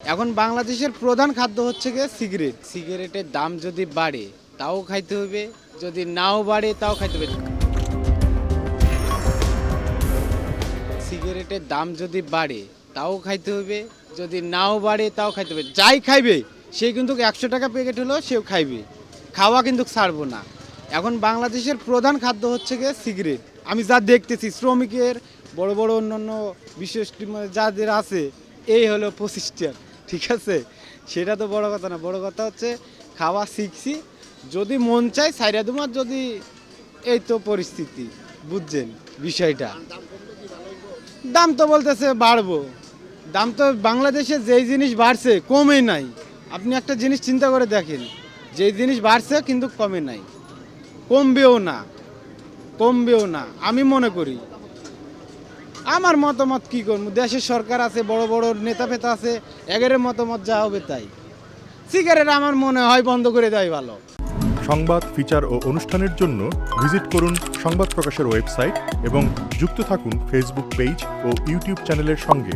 এখন বাংলাদেশের প্রধান খাদ্য হচ্ছে গিয়ে সিগারেট। সিগারেটের দাম যদি বাড়ে, তাও খাইতে হবে, যদি নাও বাড়ে, তাও খাইতে হবে। সিগারেটের দাম যদি বাড়ে, তাও খাইতে হবে, যদি নাও বাড়ে, তাও খাইতে হবে। যাই খাইবে, সে কিন্তু একশো টাকা প্যাকেট হলেও সেও খাইবে। খাওয়া কিন্তু ছাড়বো না। এখন বাংলাদেশের প্রধান খাদ্য হচ্ছে গিয়ে সিগারেট। আমি যা দেখতেছি, শ্রমিকের, বড় বড় অন্যান্য বিশেষ যাদের আছে, এই হলো পঁচিশটা ঠিক আছে? সেটা তো বড় কথা না। বড় কথা হচ্ছে খাওয়া শিখছি। যদি মন চায় সাইরা তোমার যদি এই তো পরিস্থিতি বুঝছেন বিষয়টা। দাম তো বলতেছে বাড়বো। দাম তো বাংলাদেশে যেই জিনিস বাড়ছে কমে নাই। আপনি একটা জিনিস চিন্তা করে দেখেন যেই জিনিস বাড়ছে কিন্তু কমে নাই। কমবেও না। কমবেও না। আমি মনে করি আমার মতামত কি করব? দেশের সরকার আছে, বড় বড় নেতা ফেতা আছে এগারের মতামত যা হবে তাই। সিগারেট আমার মনে হয় বন্ধ করে দেয় ভালো। সংবাদ, ফিচার ও অনুষ্ঠানের জন্য ভিজিট করুন সংবাদ প্রকাশের ওয়েবসাইট এবং যুক্ত থাকুন ফেসবুক পেজ ও ইউটিউব চ্যানেলের সঙ্গে।